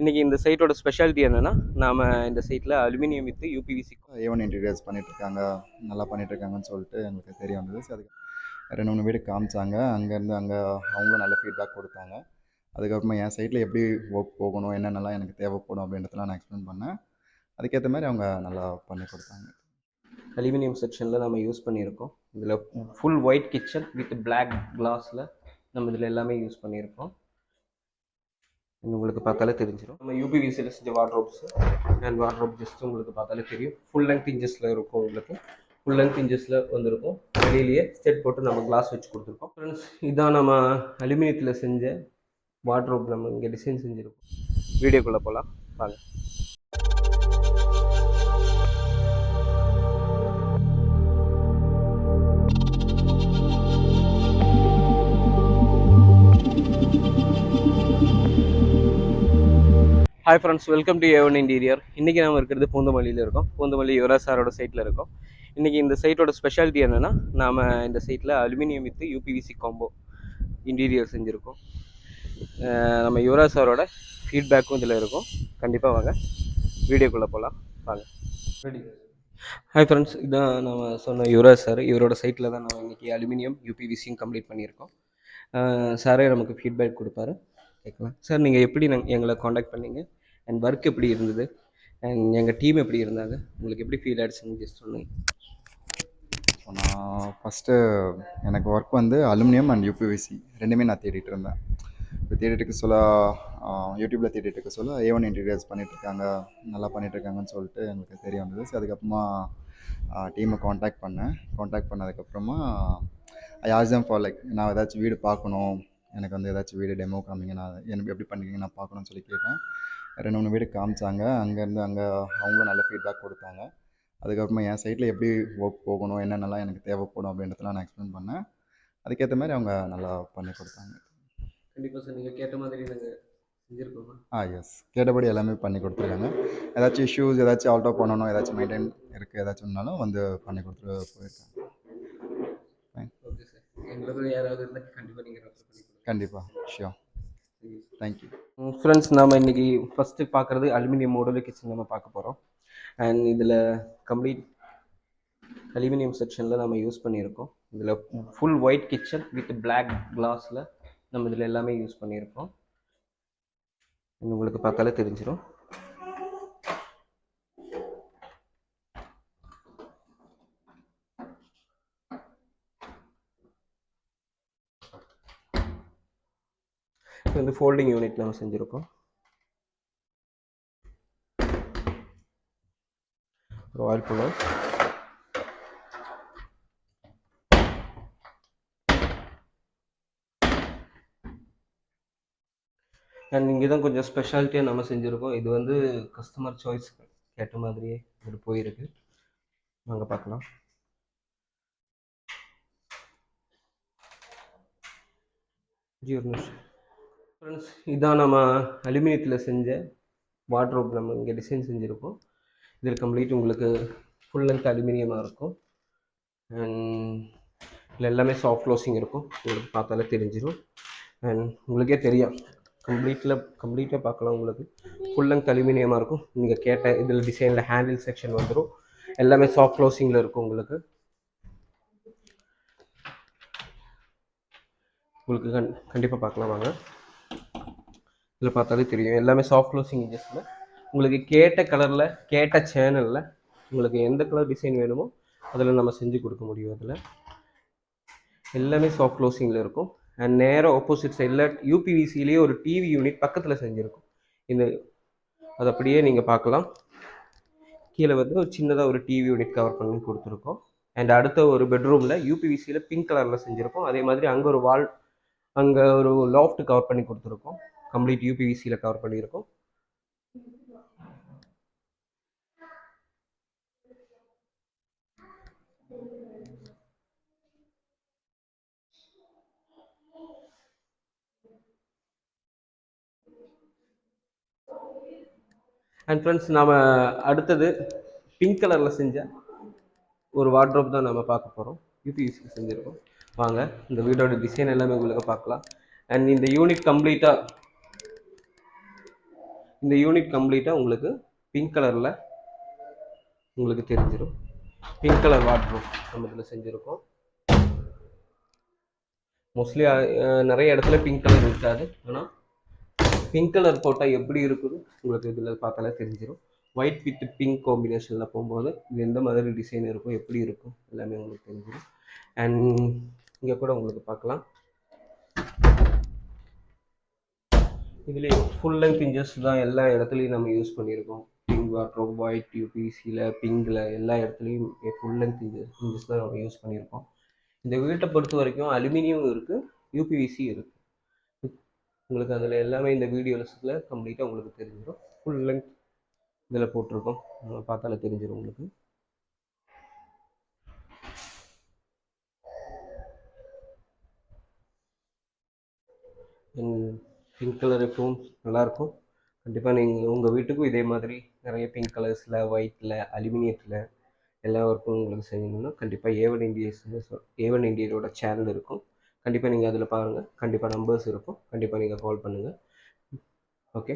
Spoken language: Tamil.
இன்றைக்கி இந்த சைட்டோட ஸ்பெஷாலிட்டி என்னென்னா நாம் இந்த சைட்டில் aluminium with UPVC A one interiors பண்ணிகிட்ருக்காங்க நல்லா பண்ணிகிட்ருக்காங்கன்னு சொல்லிட்டு எங்களுக்கு தெரிய வந்தது. ஸோ அதுக்கு ரெண்டு மூணு வீடு காமிச்சாங்க. அங்கேருந்து அங்கே அவங்களும் நல்ல ஃபீட்பேக் கொடுத்தாங்க. அதுக்கப்புறமா என் சைட்டில் எப்படி ஒர்க் போகணும் என்னென்னலாம் எனக்கு தேவைப்படும் அப்படின்றதெல்லாம் நான் எக்ஸ்பிளைன் பண்ணேன். அதுக்கேற்ற மாதிரி அவங்க நல்லா பண்ணி கொடுத்தாங்க. அலுமினியம் செக்ஷனில் நம்ம யூஸ் பண்ணியிருக்கோம். இதில் full white kitchen with black கிளாஸில் நம்ம இதில் எல்லாமே யூஸ் பண்ணியிருக்கோம். உங்களுக்கு பார்த்தாலே தெரிஞ்சிடும் நம்ம யூபிவிசியில் செஞ்ச வார்ட்ரோப்ஸ் அண்ட் வார்ட்ரோப் ஜஸ்ட் உங்களுக்கு பார்த்தாலே தெரியும். ஃபுல் லெங்க் இன்ஜஸில் இருக்கும் உங்களுக்கு. ஃபுல் லெங்க் இன்ஜஸில் வந்திருக்கும். வெளியிலேயே ஸ்டெட் போட்டு நம்ம கிளாஸ் வச்சு கொடுத்துருக்கோம். ஃப்ரெண்ட்ஸ் இதான் நம்ம அலுமினியத்தில் செஞ்ச வார்ட்ரோப் நம்ம இங்கே டிசைன் செஞ்சுருக்கோம். வீடியோக்குள்ளே போகலாம் வாங்க. Hi friends welcome to Avon interior இன்றைக்கி நம்ம இருக்கிறது பூந்தமல்லியில் இருக்கோம். பூந்தமல்லி யுவராஜ் சாரோட சைட்டில் இருக்கோம். இன்றைக்கி இந்த சைட்டோட ஸ்பெஷாலிட்டி என்னென்னா நாம் இந்த சைட்டில் aluminium with UPVC combo interior செஞ்சுருக்கோம். நம்ம யுவராஜ் சாரோட ஃபீட்பேக்கும் இதில் இருக்கும். கண்டிப்பாக வாங்க. வீடியோக்குள்ளே போகலாம் வாங்க. ஹாய் ஃப்ரெண்ட்ஸ் இதான் நம்ம சொன்ன யுவராஜ் சார். இவரோட சைட்டில் தான் நம்ம இன்றைக்கி அலுமினியம் யூபிவிசியும் கம்ப்ளீட் பண்ணியிருக்கோம். சாரே நமக்கு ஃபீட்பேக் கொடுப்பாரு. கேட்கலாம். சார் நீங்கள் எப்படி நாங்கள் எங்களை காண்டாக்ட் பண்ணீங்க? அண்ட் ஒர்க் எப்படி இருந்தது? அண்ட் எங்கள் டீம் எப்படி இருந்தாங்க? உங்களுக்கு எப்படி ஃபீல் ஆயிடுச்சுன்னு ஜஸ்ட் சொல்லுங்கள் ஸோ நான் ஃபஸ்ட்டு எனக்கு ஒர்க் வந்து அலுமினியம் அண்ட் யூபிவிசி ரெண்டுமே நான் தேடிட்டு இருந்தேன். இப்போ தேடிட்டு இருக்க சொல்ல யூடியூப்பில் தேடிட்டு இருக்க சொல்ல ஏ ஒன் இன்டீரியர்ஸ் பண்ணிகிட்ருக்காங்க நல்லா பண்ணிகிட்ருக்காங்கன்னு சொல்லிட்டு எனக்கு தெரிய வந்தது. ஸோ அதுக்கப்புறமா டீமை காண்டாக்ட் பண்ணேன். காண்டாக்ட் பண்ணதுக்கப்புறமா ஐ ஆசம் ஃபார் லைக் நான் ஏதாச்சும் வீடு பார்க்கணும். எனக்கு வந்து ஏதாச்சும் வீடு டெமோ காமிங்க நான் எனக்கு எப்படி பண்ணுறீங்க நான் பார்க்கணும்னு சொல்லி கேட்டேன். ரெண்டு மூணு வீடு காமிச்சாங்க. அங்கேருந்து அங்கே அவங்களும் நல்ல ஃபீட்பேக் கொடுத்தாங்க. அதுக்கப்புறமா என் சைட்டில் எப்படி ஒர்க் போகணும் என்னென்னலாம் எனக்கு தேவைப்படும் அப்படின்றதெல்லாம் நான் எக்ஸ்பிளைன் பண்ணேன். அதுக்கேற்ற மாதிரி அவங்க நல்லா பண்ணி கொடுத்தாங்க. கண்டிப்பாக சார் நீங்கள் கேட்ட மாதிரி நாங்கள் ஆ எஸ் கேட்டபடி எல்லாமே பண்ணி கொடுத்துருக்காங்க. ஏதாச்சும் இஷ்யூஸ் ஏதாச்சும் ஆல்டோ பண்ணணும் ஏதாச்சும் மெயின்டைன் இருக்குது ஏதாச்சும்னாலும் வந்து பண்ணி கொடுத்துட்டு போயிருக்காங்க. ஓகே சார் எங்களுக்கு யாராவது இருந்தால் கண்டிப்பாக நீங்கள் கண்டிப்பாக ஷியோர் தேங்க்யூ ஃப்ரெண்ட்ஸ் நாம் இன்றைக்கி ஃபஸ்ட்டு பார்க்குறது அலுமினியம் மாடல் கிச்சன் நம்ம பார்க்க போகிறோம் அண்ட் இதில் கம்ப்ளீட் அலுமினியம் செக்ஷனில் நம்ம யூஸ் பண்ணியிருக்கோம். இதில் full white kitchen with black கிளாஸில் நம்ம இதில் எல்லாமே யூஸ் பண்ணியிருக்கோம். உங்களுக்கு பார்த்தாலே தெரிஞ்சிடும் இது வந்து ஃபோல்டிங் யூனிட் நம்ம செஞ்சுருக்கோம். ஆயில் புல்லர் அண்ட் இங்கே தான் கொஞ்சம் ஸ்பெஷாலிட்டியாக நம்ம செஞ்சுருக்கோம். இது வந்து கஸ்டமர் சாய்ஸ் கேட்ட மாதிரியே இது போயிருக்கு. வாங்க பார்க்கலாம். ஜி ஒரு நிமிஷம். ஃப்ரெண்ட்ஸ் இதான் நம்ம அலுமினியத்தில் செஞ்ச வாட்ரோப் நம்ம இங்கே டிசைன் செஞ்சுருக்கோம். இதில் கம்ப்ளீட் உங்களுக்கு ஃபுல் லென்த் அலுமினியமாக இருக்கும். அண்ட் இதில் எல்லாமே சாஃப்ட் க்ளோசிங் இருக்கும். உங்களுக்கு பார்த்தாலே தெரிஞ்சிடும் அண்ட் உங்களுக்கே தெரியும். கம்ப்ளீட்டில் கம்ப்ளீட்டாக பார்க்கலாம் உங்களுக்கு. ஃபுல் லென்த் அலுமினியமாக இருக்கும். நீங்கள் கேட்ட இதில் டிசைனில் ஹேண்டில் செக்ஷன் வந்துடும் எல்லாமே சாஃப்ட் க்ளோசிங்கில் இருக்கும் உங்களுக்கு. உங்களுக்கு கண் கண்டிப்பாக பார்க்கலாம் வாங்க. இதில் பார்த்தாலே தெரியும். எல்லாமே சாஃப்ட் க்ளோசிங் இன்ஜஸில் உங்களுக்கு கேட்ட கலரில் கேட்ட சேனலில் உங்களுக்கு எந்த கலர் டிசைன் வேணுமோ அதில் நம்ம செஞ்சு கொடுக்க முடியும் அதில். எல்லாமே சாஃப்ட் க்ளோசிங்கில் இருக்கும். அண்ட் நேராக ஆப்போசிட் சைடில் யூபிவிசிலேயே ஒரு டிவி யூனிட் பக்கத்தில் செஞ்சுருக்கும். இந்த அது அப்படியே நீங்கள் பார்க்கலாம். கீழே வந்து ஒரு சின்னதாக ஒரு டிவி யூனிட் கவர் பண்ணி கொடுத்துருக்கோம். அண்ட் அடுத்த ஒரு பெட்ரூமில் யூபிவிசியில் பிங்க் கலரில் செஞ்சுருக்கோம். அதே மாதிரி அங்கே ஒரு வால் அங்கே ஒரு லாஃப்ட் கவர் பண்ணி கொடுத்துருக்கோம். கம்ப்ளீட் யூபிவிசியில் கவர் பண்ணியிருக்கோம். அண்ட் ஃப்ரெண்ட்ஸ் நாம் அடுத்தது பிங்க் கலரில் செஞ்ச ஒரு வார்ட்ரோப் தான் நம்ம பார்க்க போகிறோம் யூபிவிசி செஞ்சுருக்கோம். வாங்க இந்த வீடோட டிசைன் எல்லாமே உங்களுக்கு பார்க்கலாம். அண்ட் இந்த யூனிட் கம்ப்ளீட்டாக இந்த யூனிட் கம்ப்ளீட்டாக உங்களுக்கு பிங்க் கலரில் உங்களுக்கு தெரிஞ்சிடும் பிங்க் கலர் வாட்ரூம் நம்ம இதில் செஞ்சுருக்கோம். மோஸ்ட்லி நிறைய இடத்துல பிங்க் கலர் இருக்காது. ஆனால் பிங்க் கலர் போட்டால் எப்படி இருக்குது உங்களுக்கு இதில் பார்த்தாலே தெரிஞ்சிடும் ஒயிட் வித் பிங்க் காம்பினேஷனில் போகும்போது இது எந்த மாதிரி டிசைன் இருக்கும் எப்படி இருக்கும் எல்லாமே உங்களுக்கு தெரிஞ்சிடும் அண்ட் இங்கே கூட உங்களுக்கு பார்க்கலாம். இதுலேயே ஃபுல் லென்த் இன்ஜஸ் தான் எல்லா இடத்துலையும் நம்ம யூஸ் பண்ணியிருக்கோம். பிங்க் வாட்ரோப் ஒயிட் யூபிசியில் பிங்கில் எல்லா இடத்துலையும் ஃபுல் லென்த் இன்ஜஸ் இன்ஜஸ் தான் நம்ம யூஸ் பண்ணியிருக்கோம். இந்த வீட்டை பொறுத்த வரைக்கும் அலுமினியம் இருக்குது யூபிவிசி இருக்குது உங்களுக்கு அதில் எல்லாமே இந்த வீடியோஸில் கம்ப்ளீட்டாக உங்களுக்கு தெரிஞ்சிடும் ஃபுல் லென்த் இதில் போட்டிருக்கோம். பார்த்தாலே தெரிஞ்சிடும் உங்களுக்கு. பிங்க் கலர் எப்பவும் நல்லாயிருக்கும். கண்டிப்பாக நீங்கள் உங்கள் வீட்டுக்கும் இதே மாதிரி நிறைய பிங்க் கலர்ஸில் ஒயிட்டில் அலுமினியத்தில் எல்லா ஒர்க்கும் உங்களுக்கு செய்யணும்னா கண்டிப்பாக ஏவன் இண்டியஸ் ஏவன் இண்டியரோட சேனல் இருக்கும். கண்டிப்பாக நீங்கள் அதில் பாருங்கள் கண்டிப்பாக நம்பர்ஸ் இருக்கும். கண்டிப்பாக நீங்கள் கால் பண்ணுங்கள் ஓகே